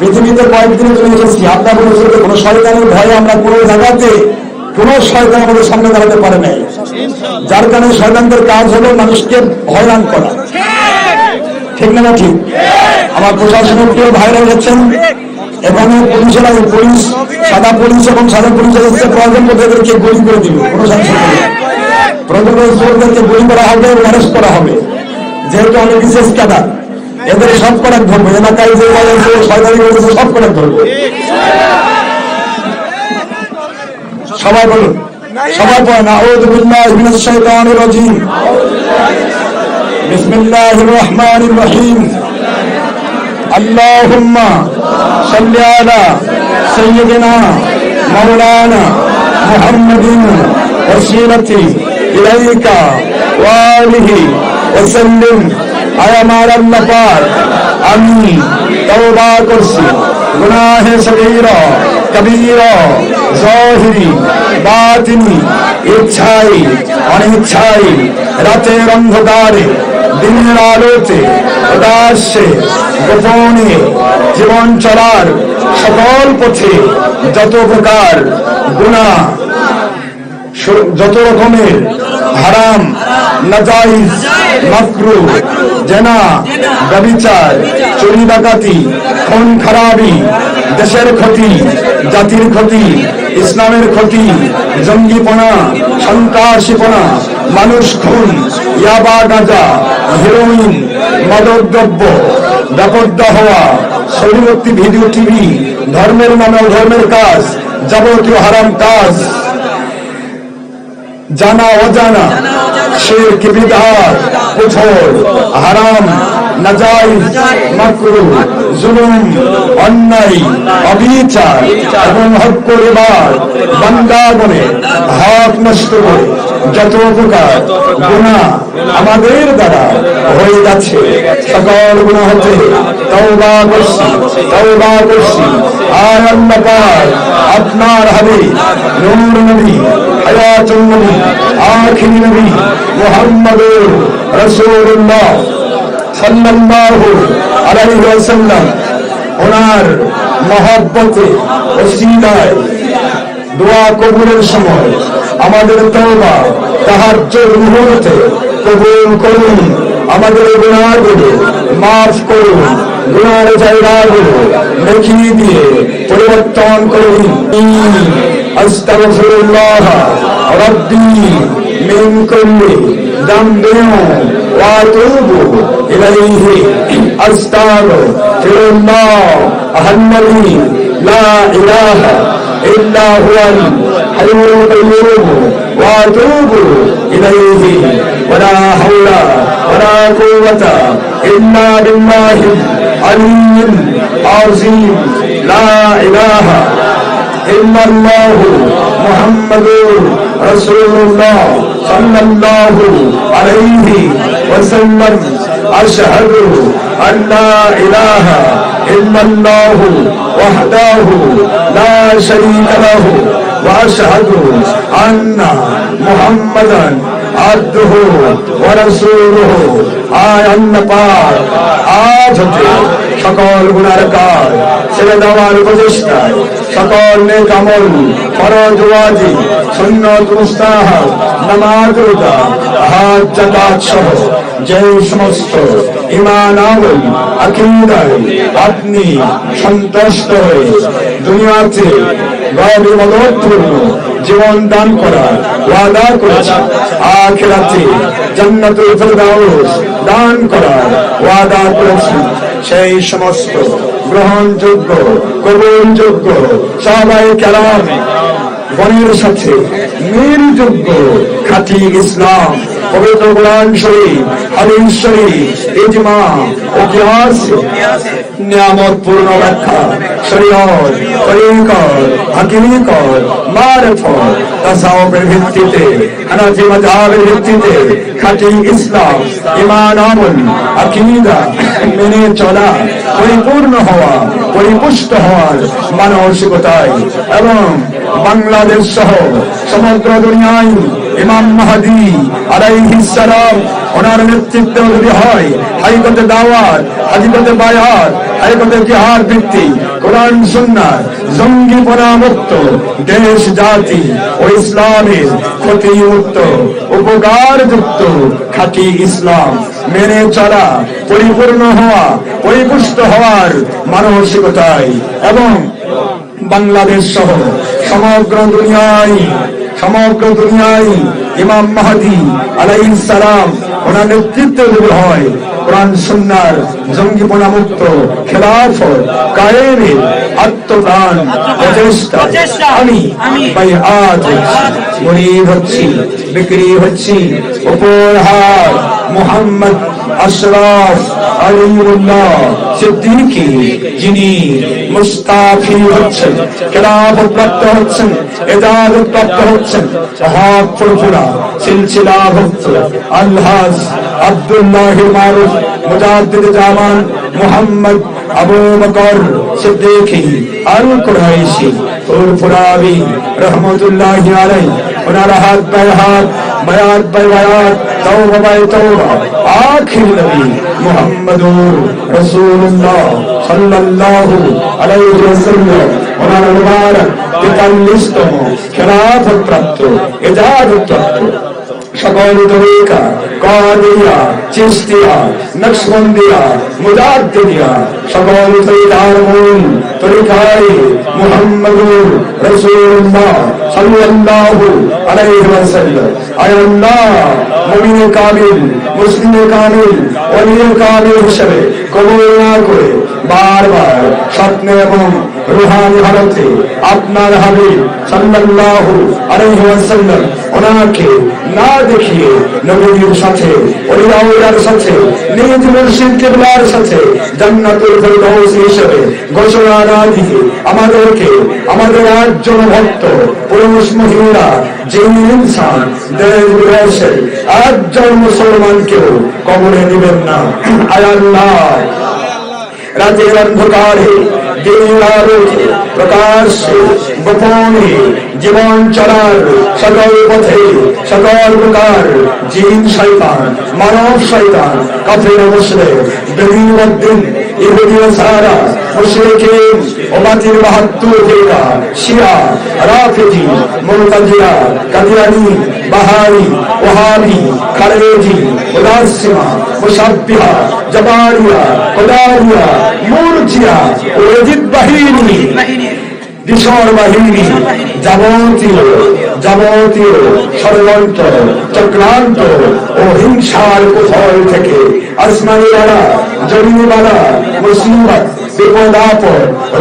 পৃথিবীতে কয়েকদিনের জন্য এসেছি আপনার বলেছিল কোনো শয়তানের ভয়ে আমরা কোনো জায়গাতে কোনো শয়তান আমাদের সামনে দাঁড়াতে পারে নাই। যার কারণে শয়তানদের কাজ হলো মানুষকে হয়রান করা। ঠিক না ঠিক? আমার প্রশাসনের প্রিয় ভাইরা এসেছেন এখানে পুলিশের আগে পুলিশ, সাদা পুলিশ এবং সাদা পুলিশ এসেছে, প্রয়োজন মধ্যে গুলি করে দিবে, কোনো সমস্যা প্রয়োজন এদেরকে গুলি করা হবে অ্যারেস্ট করা হবে। যেহেতু আমি বিশেষ ক্যাডার এদের সব কটাক ধরবো এলাকায় যে আছে সরকারি করেছে সব কটাক ধরবো সবাই বলুন। সবাই পড়েন আউযু বিল্লাহি মিনাশ শাইতানির রাজিম। বিসমিল্লাহির রহমানির রহিম। আল্লাহুম্মা সাল্লি আলা সাইয়্যিদিনা মাওলানা মুহাম্মাদিন ওয়াসিলাতি ইলাইকা ওয়া আলিহি ওয়া সাল্লিম আয় আমার আল্লাহ পাক, আমি তওবা করছি। গুনাহে সগীরা কবীরা জাহিরি বাতিনি, ইচ্ছাই, অনিচ্ছাই, রাতের অন্ধকারে, দিনের আলোতে, উদাসে, গোপনে, জীবন চলার সকল পথে যত প্রকার গুণা যত রকমের হারাম, নাজাইজ, মাকরু, জেনা, ব্যবিচার, চুরি ডাকাতি, খুন খারাপি, দেশের ক্ষতি, জাতির ক্ষতি, ইসলামের ক্ষতি, জঙ্গিপনা, সন্ত্রাসীপনা, মানুষ খুন, ইয়াবা গাঁজা, হিরোইন মাদক দ্রব্য ব্যাপদ্য হওয়া শরীরত্তি ভিডিও টিভি, ধর্মের নামে ধর্মের কাজ, যাবতীয় হারাম কাজ জানা অজানা। শিরক বিদআত কুফর হারাম, নাজাইজ অন্যায়, অবিচার এবং যত প্রকার গুণা আমাদের দ্বারা হয়ে যাচ্ছে, সকল গুণা হতে তওবা করছি তওবা করছি। আর আল্লাহ আপনার হাতে নূর নবী হায়াতুন নবী নবী মুহাম্মদুর রাসূলুল্লাহ সাল্লাল্লাহু আলাইহি ওয়াসাল্লাম। ওনার মহব্বতে ওসিলায় দোয়া কবুলের সময় আমাদের তওবা তাহাজ্জুদ মুহূর্তে কবুল করুন। আমাদের গুনাহগুলো মাফ করুন। গুনার জায়গাগুলো দেখিয়ে দিয়ে পরিবর্তন করুন। আস্তাগফিরুল্লাহ রব্বি। من كل ذنب واتوبوا إليه. استغفر الله الذي لا إله إلا هو الحي القيوم. واتوبوا إليه. ولا حول ولا قوة إلا بالله العلي العظيم. لا إله إلا الله محمد رسول الله صلى الله عليه وسلم. أشهد أن لا إله إلا الله وحده لا شريك له وأشهد أن محمدا আব্দুহু ওয়া রাসূলুহু। আর অন্নপার আজ হতে সকল গুণার কাজ ছেড়ে দেওয়ার উপদেষ্টায় সকল নেক আমল ফরজ ওয়াজি, সুন্নত মুস্তাহাব নামাজ রোজা হাজ জাকাত সহ যে সমস্ত ইমান আমল, আকিদায় আপনি সন্তুষ্ট হয়ে দুনিয়াতে গরিব মদতপূর্ণ জীবন দান করার ওয়াদা করেছেন আখিরাতে জান্নাতুল ফেরদাউস দান করার ওয়াদা করেছেন সেই সমস্ত গ্রহণযোগ্য, কবুলযোগ্য সবাই কালাম বনের সাথে মিলযোগ্য খাঁটি ইসলাম, পবিত্র কোরআন শরীফ, হাদিস শরীফ, ইজমা, ইতিহাস নিয়ামত পূর্ণ ব্যাখ্যা, শরীয়ত তরিকত হাকিমিকত মারফত তাসাউফের ভিত্তিতে হানাফি মাযহাবের ভিত্তিতে, খাঁটি ইসলাম, ঈমান আমল, আকীদা মেনে চলা, পরিপূর্ণ হওয়া, পরিপুষ্ট হওয়ার মানসিকতায় এবং বাংলাদেশ সহ সমগ্র দুনিয়ায় ইমাম মাহাদি আলাইহিস সালাম, ওনার নেতৃত্বে যদি হয় হাইকতে দাওয়াত হাজিকতে বায়াত হাইকতে জিহাদ ভিত্তি, কোরআন সুন্নার জঙ্গিপনা মুক্ত দেশ, জাতি ও ইসলামের ক্ষতি মুক্ত উপকার যুক্ত খাঁটি ইসলাম মেনে চলা, পরিপূর্ণ হওয়া, পরিপুষ্ট হওয়ার মানসিকতায় এবং বাংলাদেশ সহ সমগ্র দুনিয়ায় সমগ্র দুনিয়ায় ইমাম মাহাদি আলাইন সালাম ওনার নেতৃত্বে দূর হয়। কোরআন, সুন্নার জঙ্গিপনা মুক্ত খেলাফ কায়েমের আত্মপ্রাণ প্রচেষ্টা আমি ভাই আজ মনির হচ্ছি বিক্রি হচ্ছি উপহার মোহাম্মদ আশরাফ আলিউল্লাহ সিদ্দিকী যিনি মুস্তাফি হচ্ছেন খেলাফত প্রাপ্ত হচ্ছেন এজাজত প্রাপ্ত হচ্ছেন হক ফুরফুরা সিলসিলা ভক্ত আলহাজ আব্দুল্লাহ মারুফ মুজাদ্দিদ জামান মোহাম্মদ আবু বকর সিদ্দিকী আল কুরাইশি ফুরফুরাবি রহমতুল্লাহ আলাই ওনার হাত পায়ে হাত, বায়াত বাই বায়াত, তওবা বাই তওবা, আখির নবী মুহাম্মদুর রাসূলুল্লাহ সাল্লাল্লাহু আলাইহি ওয়াসাল্লাম, ওনার মুবারক 43তম খেলাফত প্রাপ্ত এজাজত প্রাপ্ত সকল তরিকা কাদিয়া চিস্তিয়া নকশবন্দিয়া মুজাদ্দিদিয়া সকল তরিকার মূল তরিকায় মুহাম্মদুর রাসূলুল্লাহ সাল্লাল্লাহু আলাইহি ওয়াসাল্লাম আয় আল্লাহ মুমিনে কামিল মুসলিমে কামিল ওলিয়ে কামিল হিসেবে কবুল না করে বারবার স্বপ্নে এবং রুহানি হালতে আপনার হাবিব সাল্লাল্লাহু আলাইহি ওয়াসাল্লাম। ওনাকে না দেখিয়ে নবীর সাথে ওলিয়াউলার সাথে, নিজ মুর্শিদ কিবলার সাথে জান্নাতুল ফেরদাউস হিসেবে ঘোষণা না দিয়ে আমাদেরকে, আমাদের একজন ভক্ত, পুরুষ মহিলা যে ইনসান, দেশ বিদেশের একজন মুসলমানকেও কবরে দিবেন না। আয় আল্লাহ। রাতের অন্ধকারে দিনের আলোকে প্রকাশ্যে গোপনে জীবন চলার সকল পথে, সকল প্রকার জিন শৈতান মানব শৈতান কাফের মুসলিম বেদিন ইহুদি সারা মুশরিকিন শিয়া কাদিয়ানি ওহাবি, খারেজি, উদাসিমা মুসাব্বিহা জবারিয়া কোদারিয়া মুরজিয়া ও এজিদ বাহিনী বাহিনী, যাবতীয় যাবতীয়, ষড়যন্ত্র, চক্রান্ত ও হিংসার কুফল থেকে আসমানিওয়ালা জমিওয়ালা মুসিবত বিপদ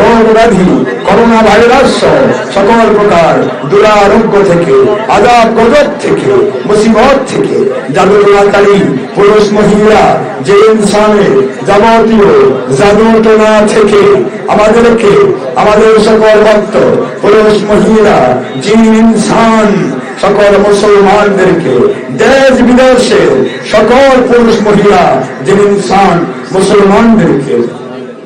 রোগ ব্যাধি করোনা ভাইরাস সহ সকল পুরুষ মহিলা যাবতীয় থেকে আমাদেরকে, আমাদের সকল ভক্ত, পুরুষ মহিলা ইনসান, সকল মুসলমানদেরকে, দেশ বিদেশে সকল পুরুষ মহিলা ইনসান, মুসলমানদেরকে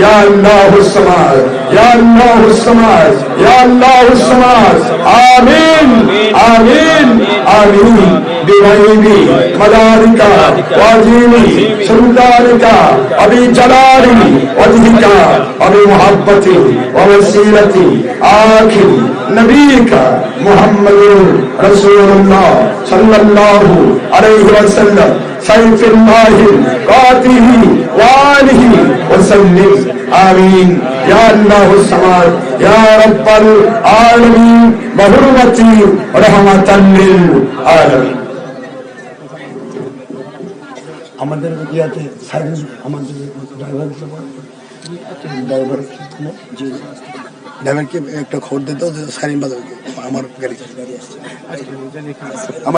ইয়া আল্লাহুস সামাদ ইয়া আল্লাহুস সামাদ ইয়া আল্লাহুস সামাদ আমিন আমিন আমিন বিমাইনি মালারিকা ওয়াজিনি সুলতানিকা আবি জালালি ওয়াজহিকা আবি মুহাব্বতি ওয়া ওয়াসিলাতি আখির وسلم آمين يا الله السماء يا رب العالمين بحرمتي رحمة للعالمين আমাদের ইয়াতে সাইলেন্স আমাদের ড্রাইভার ড্রাইভার জি ড্রাইভারকে একটা খবর দিতে সাইলেন্ট বাজারকে আমার গাড়ি আমার